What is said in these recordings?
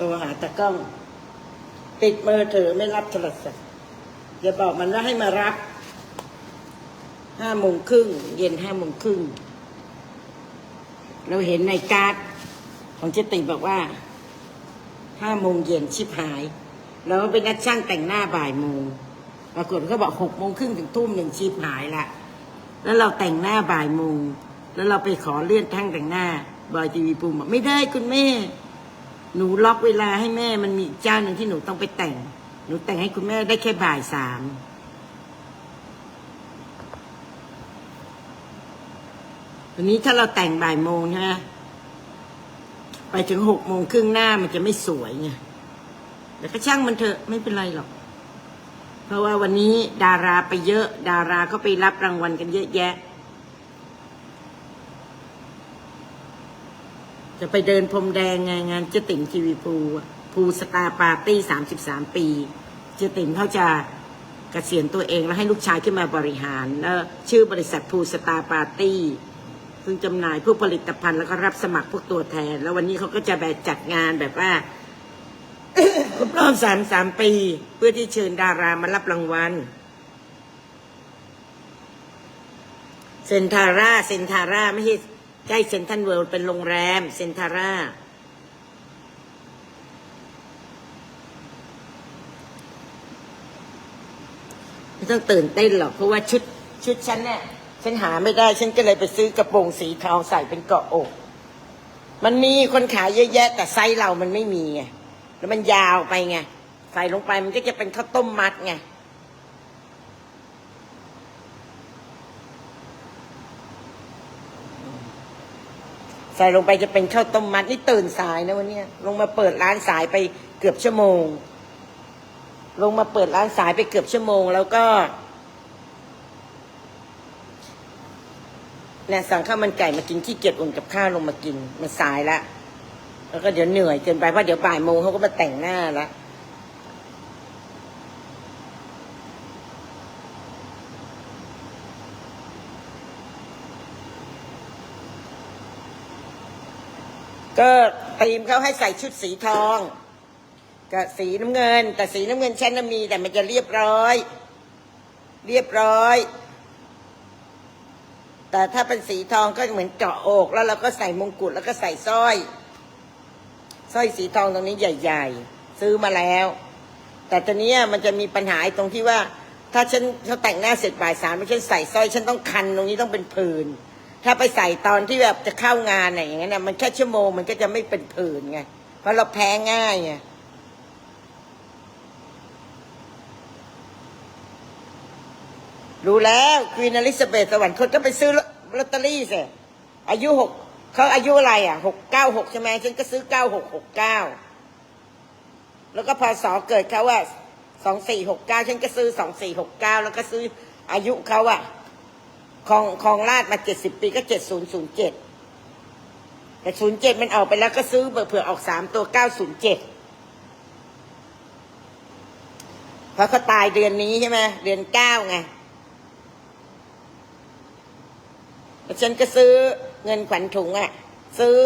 โทรหาตากล้อง ติดมือถือไม่รับโทรศัพท์อย่าบอกมันว่าให้มารับห้าโมงครึ่งเย็นห้าโมงครึ่งเราเห็นในการ์ดของเจติบอกว่าห้าโมงเย็นชิบหายแล้วไปนัดช่างแต่งหน้าบ่ายโมงปรากฏเขาบอกหกโมงครึ่งถึงทุ่มหนึ่งชิบหายละแล้วเราแต่งหน้าบ่ายโมงแล้วเราไปขอเลื่อนทั้งแต่งหน้าบอยทีวีปูบอกไม่ได้คุณแม่ หนูล็อกเวลาให้แม่มันมีเจ้าหนึ่งที่หนูต้องไปแต่ง หนูแต่งให้คุณแม่ได้แค่บ่ายสามวันนี้ถ้าเราแต่งบ่ายโมงใช่ไหมไปถึงหกโมงครึ่งหน้ามันจะไม่สวยไงแต่ก็ช่างมันเถอะไม่เป็นไรหรอก เพราะว่าวันนี้ดาราไปเยอะ ดาราก็ไปรับรางวัลกันเยอะแยะ จะไปเดินพรมแดงไงงานเจติ๋มทีวีภูภูสตาร์ปาร์ตี้สามสิบสามปี เจติ๋มเขาจะกะเกษียณตัวเองแล้วให้ลูกชายขึ้นมาบริหารแล้วชื่อบริษัทภูสตาร์ปาร์ตี้ซึ่งจำหน่ายพวกผลิตภัณฑ์แล้วก็รับสมัครพวกตัวแทน แล้ววันนี้เขาก็จะแบบจัดงานแบบว่าครบรอบสามสามปี เพื่อที่เชิญดารามารับรางวัลเซนทาร่าเซนทาร่าไม่ใช่ ใกล้เซนทันเวิลด์เป็นโรงแรม เซนทาร่า ไม่ต้องตื่นเต้นหรอก เพราะว่าชุดชุดฉันเนี่ยฉันหาไม่ได้ ฉันก็เลยไปซื้อกระโปรงสีทองใส่เป็นเกาะอก มันมีคนขายเยอะแยะ แต่ไซส์เรามันไม่มีไง แล้วมันยาวไปไง ใส่ลงไปมันก็จะเป็นข้าวต้มมัดไง ใส่ลงไปจะเป็นข้าวต้มมัดนี่ตื่นสายนะวันนี้ลงมาเปิดร้านสายไปเกือบชั่วโมง ลงมาเปิดร้านสายไปเกือบชั่วโมง แล้วก็เนี่ยสั่งข้าวมันไก่มากินขี้เกียจอุ่นกับข้าวลงมากินมันสายละแล้วก็เดี๋ยวเหนื่อยเกินไปเพราะเดี๋ยวบ่ายโมงเขาก็มาแต่งหน้าละ ก็ตีมเขาให้ใส่ชุดสีทองกับสีน้ำเงิน แต่สีน้ำเงินฉันน่ะมีแต่มันจะเรียบร้อย เรียบร้อย แต่ถ้าเป็นสีทองก็เหมือนเจาะอกแล้วเราก็ใส่มงกุฎแล้วก็ใส่สร้อยสร้อยสีทองตรงนี้ใหญ่ ๆ ซื้อมาแล้ว แต่ตอนนี้มันจะมีปัญหาตรงที่ว่า ถ้าฉันเขาแต่งหน้าเสร็จบ่ายสามไม่ใช่ใส่สร้อยฉันต้องคันตรงนี้ต้องเป็นผื่น ถ้าไปใส่ตอนที่แบบจะเข้างานอะไรอย่างเงี้ยนะมันแค่ชั่วโมงมันก็จะไม่เป็นผื่นไงเพราะเราแพ้ง่ายไงรู้แล้วควีนอลิซาเบธสวรรคตก็ไปซื้อลอตเตอรี่สิอายุหกเขาอายุอะไรอะหกเก้าหกใช่ไหมฉันก็ซื้อเก้าหกหกเก้าแล้วก็พอสอเกิดเขาว่าสองสี่หกเก้าฉันก็ซื้อสองสี่หกเก้าแล้วก็ซื้ออายุเขาอะ ของของลาดมาเจ็ดสิบปีก็เจ็ดศูนย์ศูนย์เจ็ดแต่ศูนย์เจ็ดมันออกไปแล้วก็ซื้อเผื่อออกสามตัวเก้าศูนย์เจ็ดเพราะเขาตายเดือนนี้ใช่ไหมเดือนเก้าไงฉันก็ซื้อเงินขวัญถุงอะ่ะซื้อ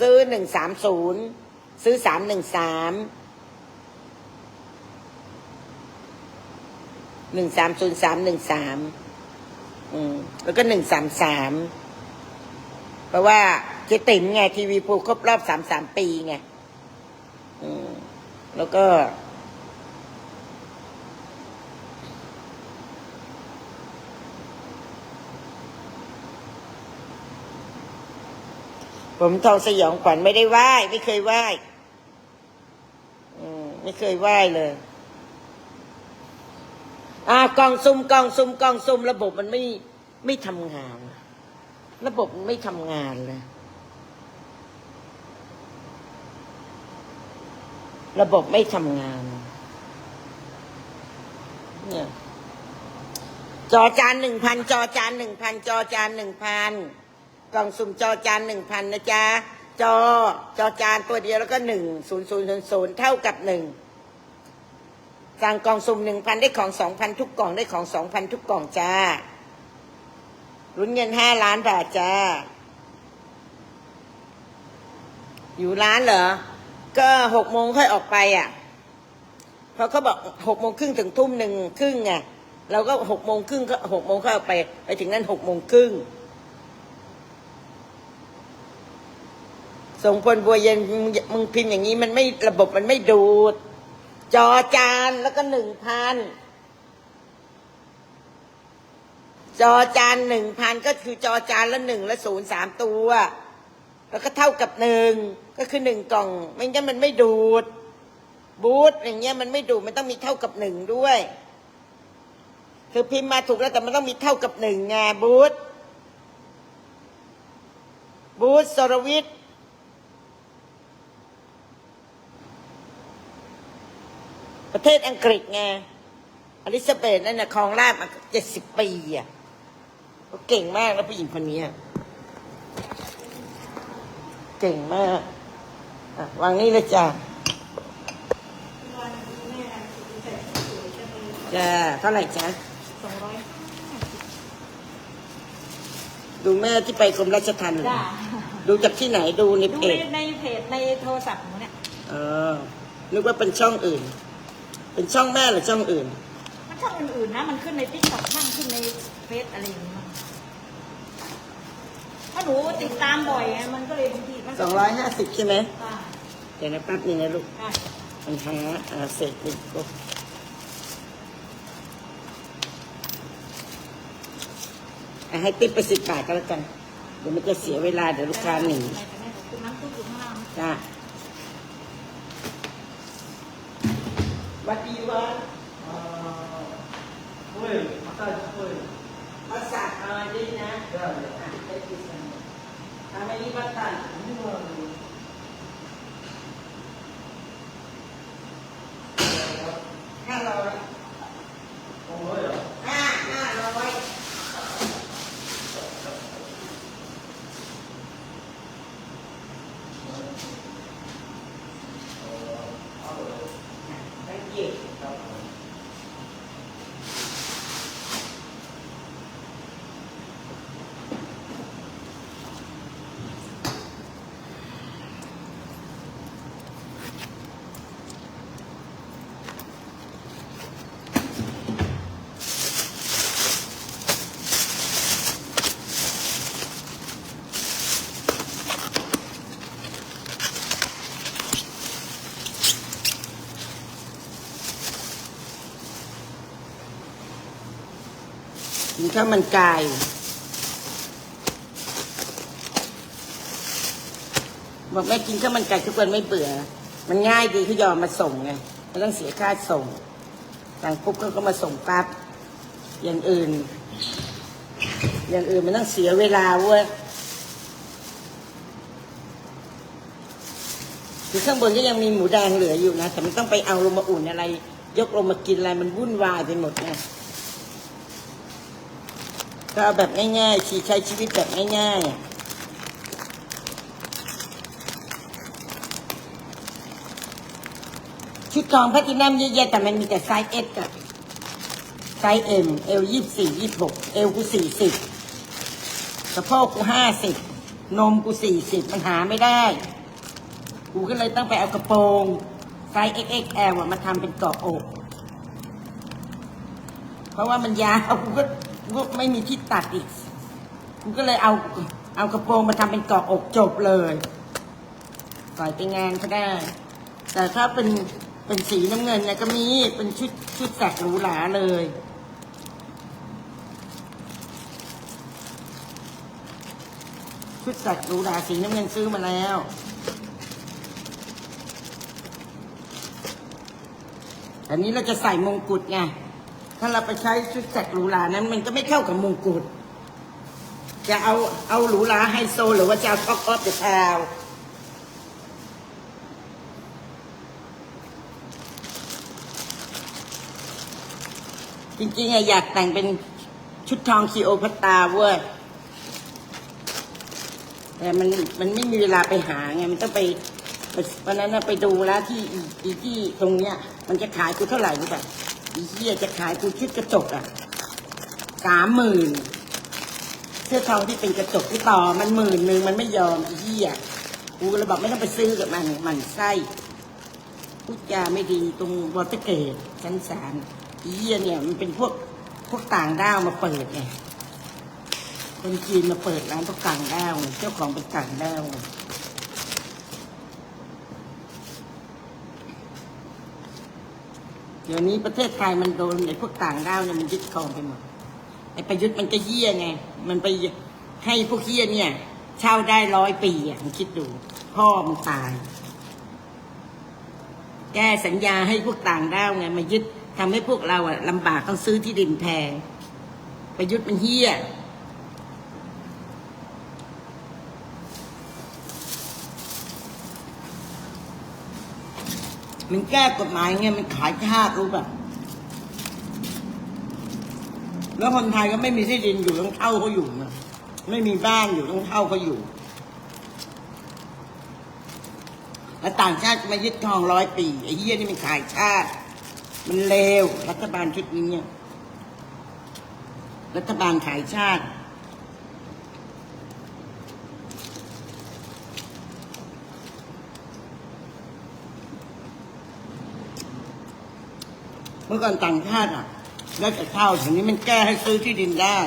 ซื้อหนึ่งสามศูนย์ซื้อสามหนึ่งสามหนึ่งสามศูนย์สามหนึ่งสาม อืมแล้วก็หนึ่งสามสามเพราะว่าเจ๊ติ๋มไงทีวีพูครบรอบสามสามปีไงอืมแล้วก็ ผมทองสยองขวัญไม่ได้ไหว้ ไม่เคยไหว้ อืม ไม่เคยไหว้เลย อ่ากล่องซุ่มกล่องซุ่มกล่องซุ่มระบบมันไม่ไม่ทำงาน ระบบไม่ทำงานเลย ระบบไม่ทำงาน เนี่ยจอจานหนึ่งพันจอจานหนึ่งพันจอจานหนึ่งพันกล่องสุ่มจอจานหนึ่งพันนะจ๊ะจอจอจานตัวเดียวแล้วก็หนึ่งศูนย์ศูนย์ศูนย์ศูนย์เท่ากับหนึ่ง สั่งกล่องสุ่มหนึ่งพันได้ของสองพันทุกกล่องได้ของสองพันทุกกล่องจ้ารุ้นเงินห้าล้านบาทจ้า อยู่ร้านเหรอ ก็หกโมงค่อยออกไปอะ เพราะเขาบอกหกโมงครึ่งถึงทุ่มหนึ่งครึ่งไงเราก็หกโมงครึ่งก็หกโมงค่อยออกไป ไปถึงนั่นหกโมงครึ่งส่งพลบัวเย็นมึงมึงพิมพ์อย่างนี้มันไม่ระบบมันไม่ดูด จอจานแล้วก็หนึ่งพันจอจานหนึ่งพันก็คือจอจานละหนึ่งและศูนย์สามตัว แล้วก็เท่ากับหนึ่งก็คือหนึ่งกล่อง ไม่งั้นมันไม่ดูด บูธอย่างเงี้ยมันไม่ดูดมันต้องมีเท่ากับหนึ่งด้วยคือพิมพ์มาถูกแล้วแต่มันต้องมีเท่ากับหนึ่งไงบูธบูธสรวิทย์ ประเทศอังกฤษไงอลิซาเบธนั่นนะครองราชย์มาเจ็ดสิบปีอะเขาเก่งมากแล้วผู้หญิงคนนี้อะเก่งมากอะวางนี่เลยจ้าจ้าเท่าไหร่จ้าสองร้อยดูแม่ที่ไปกรมราชทัณฑ์เหรอจ้าดูจากที่ไหนดูในดูเพในจในเพจในโทรศัพท์หนูเนี่ยเออนึกว่าเป็นช่องอื่น เป็นช่องแม่หรือช่องอื่น มันช่องอื่นๆนะ มันขึ้นในติ๊กต็อกบ้างขึ้นในเฟซอะไรอย่างเงี้ยถ้าหนูติดตามบ่อยไงมันก็เลยบางทีมันสองร้อยห้าสิบใช่ไหมจ้าเดี๋ยวนะแป๊บนึงนะลูกจ้าปัญหาอ่าเสร็จนี่ก็อะให้ติ๊บไปสิบบาทก็แล้วกัน เดี๋ยวมันจะเสียเวลาเดี๋ยวลูกค้าหนีอะไรแต่แม่บอกคุณน้ำซุปอยู่ข้างล่างจ้าวัดดีวัด声、 ก็ช่วยมาสั่งอะไรดีนะได้เลยอะได้ที่สั่งอะไรนี้บ้างตันไม่ว่า ข้าวมันไก่บอกแม่กินข้าวมันไก่ทุกวันไม่เบื่อ มันง่ายดีเขายอมมาส่งไงไม่ต้องเสียค่าส่งสั่งปุ๊บก็มาส่งปั๊บอย่างอื่น อย่างอื่นมันต้องเสียเวลาเว้ยคือข้างบนก็ยังมีหมูแดงเหลืออยู่นะ แต่มันต้องไปเอาลงมาอุ่นอะไร ยกลงมากินอะไรมันวุ่นวายไปหมดไง ก็เอาแบบง่ายๆชีใช้ชีวิตแบบง่ายๆชุดทองแพลตินัมเยอะแยะแต่มันมีแต่ไซส์เอสกับไซส์เอ็มเอลยี่สี่ยี่หกเอลกูสี่สิบสะโพกกูห้าสิบนมกูสี่สิบมันหาไม่ได้ กูก็เลยต้องไปเอากระโปรงไซส์ XXL อะมาทำเป็นเกาะอก เพราะว่ามันยาวกูก็ ไม่มีที่ตัดอีกกูก็เลยเอาเอากระโปรงมาทำเป็นเกาะอกจบเลยใส่ไปงานก็ได้ แต่ถ้าเป็นเป็นสีน้ำเงินเนี่ยก็มีเป็นชุดชุดแสกหรูหราเลย ชุดแสกหรูหราสีน้ำเงินซื้อมาแล้วอันนี้เราจะใส่มงกุฎไง ถ้าเราไปใช้ชุดแสกหรูหรานั้น มันก็ไม่เข้ากับมงกุฎจะเอาเอาหรูหราไฮโซ หรือว่าจะเอาท็อปออฟเดอะทาวจริงๆอะอยากแต่งเป็นชุดทองคีโอพัตตาเว้ยแต่มันมันไม่มีเวลาไปหาไงมันต้องไปวันนั้นไปดูแล้วที่อีที่ตรงเนี้ย มันจะขายกูเท่าไหร่รู้ป่ะ อีเหี้ยจะขายกูชุดกระจกอะสามหมื่นเสื้อทองที่เป็นกระจกที่ต่อมันหมื่นหนึ่งมันไม่ยอมอีเหี้ยกูเลยบอกไม่ต้องไปซื้อกับมันมันไส้พูดจาไม่ดีตรงวอเตอร์เกตชั้นสามอีเหี้ยเนี่ยมันเป็นพวกพวกต่างด้าวมาเปิดไงคนจีนมาเปิดร้านพวกต่างด้าวเจ้าของเป็นต่างด้าว เดี๋ยวนี้ประเทศไทยมันโดนไอ้พวกต่างด้าวเนี่ยมันยึดครองไปหมดไอ้ประยุทธ์มันก็เฮี้ยไง มันไปให้พวกเฮี้ยเนี่ย เช่าได้ร้อยปีอะมึงคิดดู พ่อมันตาย แก้สัญญาให้พวกต่างด้าวไงมายึดทำให้พวกเราอะลำบากต้องซื้อที่ดินแพงประยุทธ์มันเฮี้ย มันแก้กฎหมายไงมันขายชาติรู้ป่ะแล้วคนไทยก็ไม่มีที่ดินอยู่ต้องเช่าเขาอยู่นะไม่มีบ้านอยู่ต้องเช่าเขาอยู่แล้วต่างชาติมายึดทองร้อยปีไอ้เหี้ยนี่มันขายชาติ มันเลวรัฐบาลชุดนี้เนี่ยรัฐบาลขายชาติ มื่อก่อนต่างชาติอะได้แต่เช่าทีนี้มันแก้ให้ซื้อที่ดินได้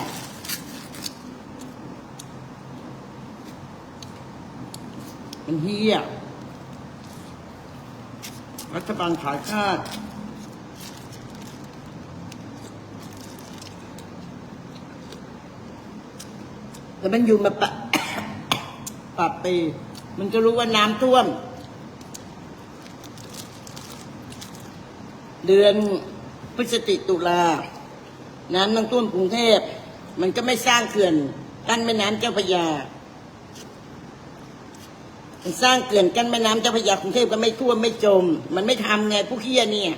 มันเฮี้ยรัฐบาลขายชาติแต่มันอยู่มาปะปรับปีมันจะรู้ว่าน้ำท่วม เดือน พฤศจิตุลา น้ำมันท่วมกรุงเทพ มันก็ไม่สร้างเขื่อนกั้นแม่น้ำเจ้าพระยา มันสร้างเขื่อนกั้นแม่น้ำเจ้าพระยากรุงเทพก็ไม่ท่วมไม่จม มันไม่ทำไงผู้เคี้ยเนี่ย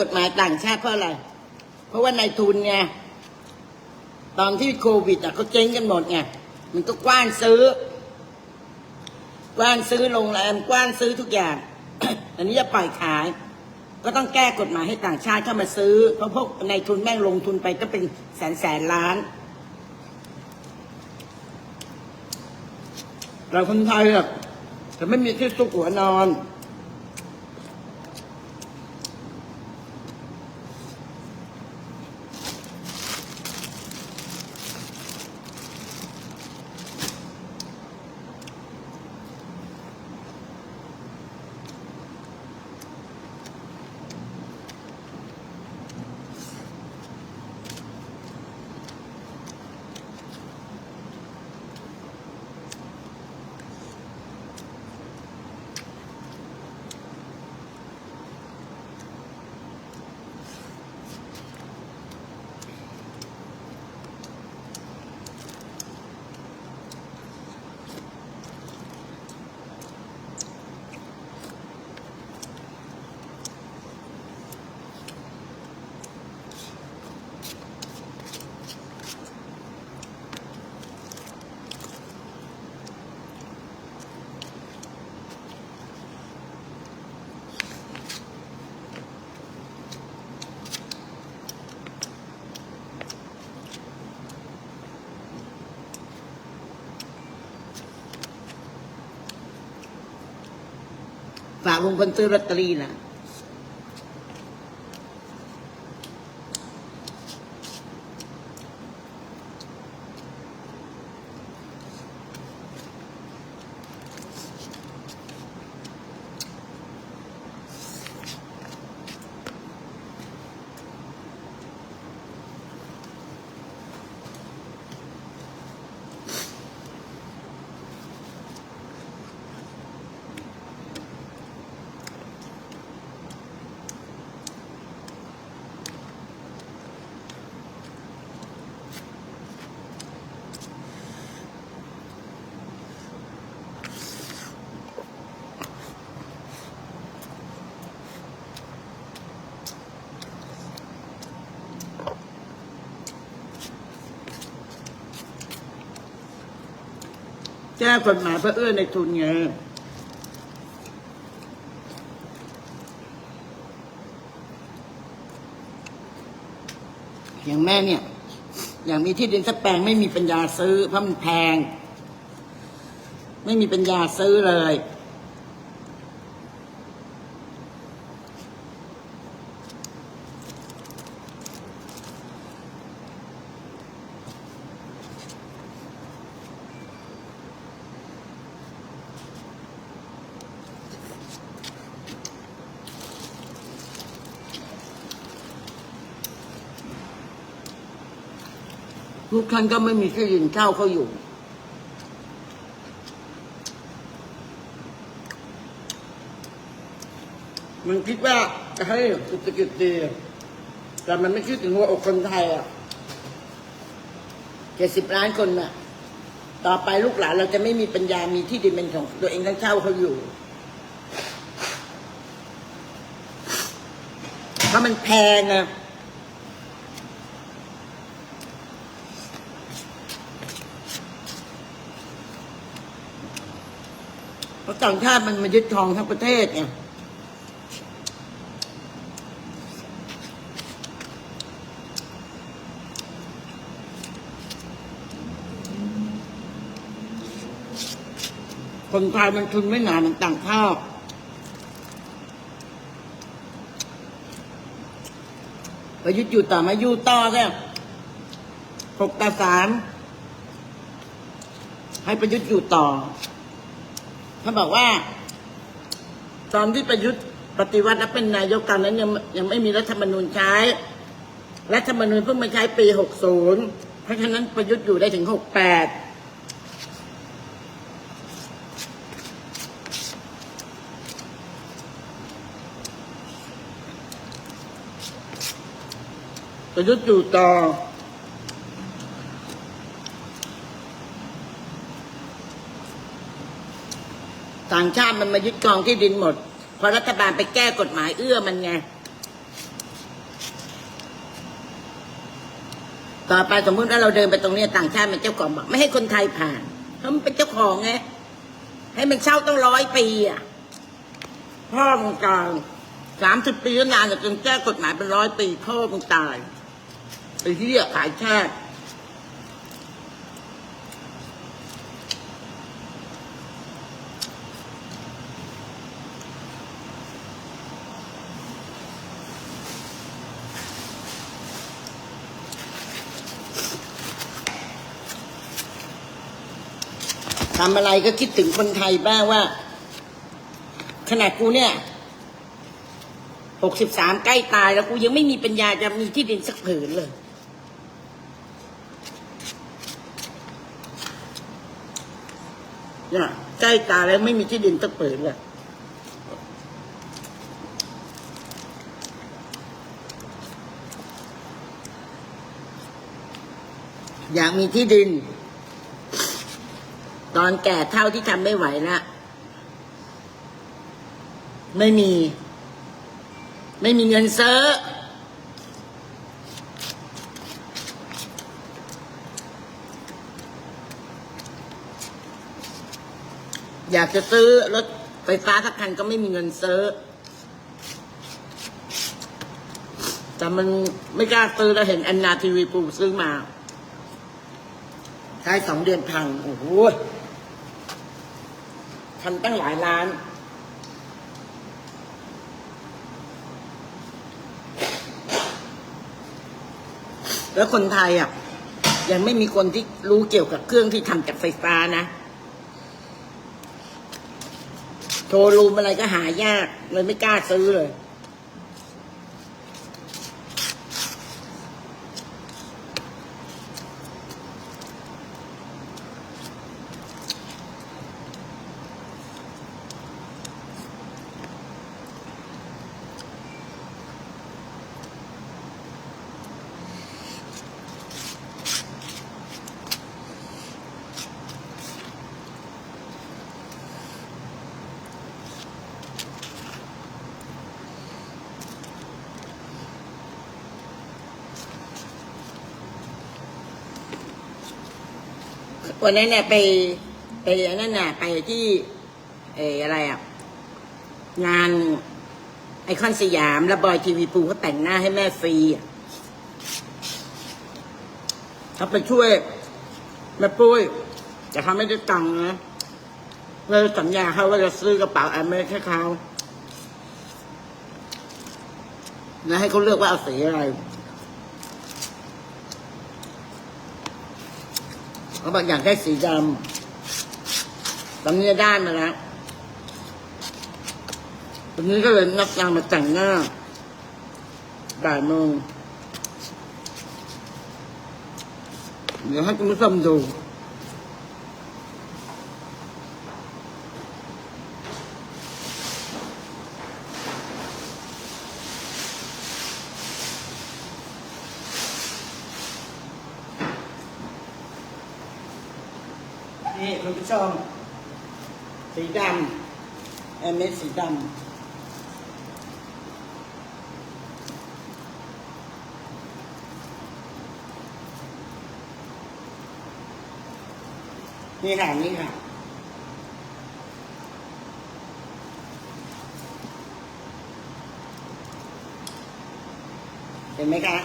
กฎหมายต่างชาติเพราะอะไร เพราะว่านายทุนไงตอนที่โควิดอะเขาเจ๊งกันหมดไงมันก็กว้านซื้อ กว้านซื้อโรงแรมกว้านซื้อทุกอย่างอันนี้จะปล่อยขาย ก็ต้องแก้กฎหมายให้ต่างชาติเข้ามาซื้อ เพราะพวกนายทุนแม่งลงทุนไปก็เป็นแสนแสนล้าน เราคนไทยอะแต่ไม่มีที่ซุกหัวนอน ลุงพลซื้อลอตเตอรี่นะ แก้กฎหมายเพื่อเอื้อในทุนไงอย่างแม่เนี่ย อย่างมีที่ดินสักแปลงไม่มีปัญญาซื้อเพราะมันแพง ไม่มีปัญญาซื้อเลย ทุกท่านก็ไม่มีที่ดินเช่าเขาอยู่ มันคิดว่าจะให้เศรษฐกิจดีแต่มันไม่คิดถึงหัวอกคนไทยอะเจ็ดสิบล้านคนน่ะ ต่อไปลูกหลานเราจะไม่มีปัญญามีที่ดินเป็นของตัวเองทั้งเช่าเขาอยู่เพราะมันแพงอะ เพราะ ต่างชาติมันมายึดทองทั้งประเทศไงคนไทยมันทุนไม่หนาเหมือนต่างชาติประยุทธ์อยู่ต่อมาอยู่ต่อแค่หกต่อสามให้ประยุทธ์อยู่ต่อ เขาบอกว่า ตอนที่ประยุทธ์ปฏิวัติและเป็นนายกตอนนั้นยังยังไม่มีรัฐธรรมนูญใช้ รัฐธรรมนูญเพิ่งมาใช้ปี60เพราะฉะนั้นประยุทธ์อยู่ได้ถึง68ประยุทธ์อยู่ต่อางชาติมันมายึดกองที่ดินหมดพอรัฐบาลไปแก้กฎหมายเอื้อมันไง ต่อไปสมมติว่าเราเดินไปตรงนี้ต่างชาติเป็นเจ้าของบอกไม่ให้คนไทยผ่านเพราะมันเป็นเจ้าของไงให้มันเช่าต้องร้อยปีอะพ่อมึงตายสามสิบปีก็นานจนแก้กฎหมายเป็นร้อยปีพ่อมึงตายไอ้เหี้ยขายชาติ ทำอะไรก็คิดถึงคนไทยบ้างว่า ขนาดกูเนี่ยหกสิบสามใกล้ตายแล้วกูยังไม่มีปัญญาจะมีที่ดินสักผืนเลย เนี่ยใกล้ตายแล้วไม่มีที่ดินสักผืนเลยอยากมีที่ดิน อนแก่เท่าที่ทำไม่ไหวละไม่มี ไม่มีเงินซื้ออยากจะซื้อรถไฟฟ้าสักคันก็ไม่มีเงินซื้อ แต่มันไม่กล้าซื้อแล้วเห็นแอนนาทีวีปูซื้อมาใช้สองเดือนพัง โอ้โห ทำตั้งหลายล้าน แล้วคนไทยอะ ยังไม่มีคนที่รู้เกี่ยวกับเครื่องที่ทำจากไฟฟ้านะโชว์รูมอะไรก็หายากเลยไม่กล้าซื้อเลย วันนั้นเนี่ยไปไปอันนั่นน่ะไปที่เอออะไรอะ งานไอคอนสยามแล้วบอยทีวีปูเขาแต่งหน้าให้แม่ฟรีอะเขาไปช่วยแม่ปุ้ยแต่เขาไม่ได้ตังค์นะเลยสัญญาเขาว่าจะซื้อกระเป๋าแอมเมสให้เขาแล้วให้เขาเลือกว่าเอาสีอะไร เขาบอกอยากได้สีดำตอนนี้ได้มาแล้วตอนนี้ก็เลยนับนางมาแต่งหน้าบ่ายโมงเดี๋ยวให้คุณผู้ชมดู ส้มสีดำแอมเมสสีดำนี่ค่ะนี่ค่ะเห็นไหมคะ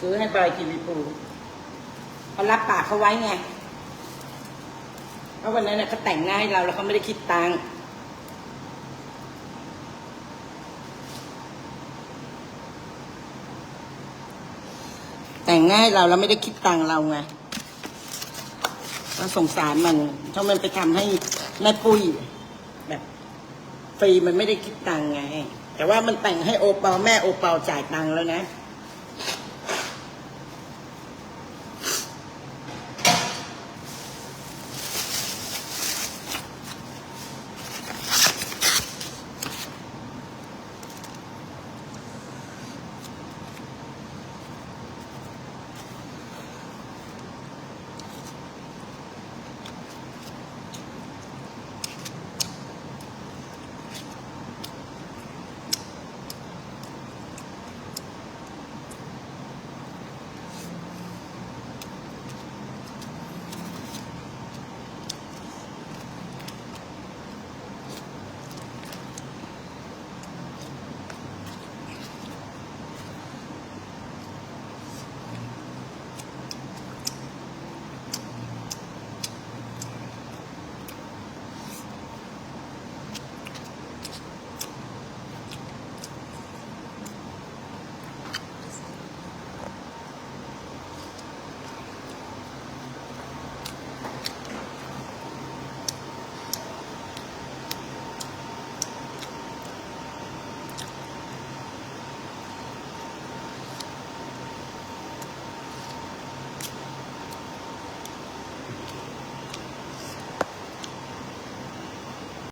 ซื้อให้บอยทีวีปู เขารับปากเขาไว้ไงเพราะวันนั้นนะเขาแต่งหน้าให้เราแล้วเขาไม่ได้คิดตังค์แต่งหน้าให้เราแล้วไม่ได้คิดตังค์เราไงเราสงสารมันถ้ามันไปทำให้แม่ปุ้ยแบบฟรีมันไม่ได้คิดตังค์ไง แต่ว่ามันแต่งให้โอเปาแม่โอเปาจ่ายตังค์แล้วนะ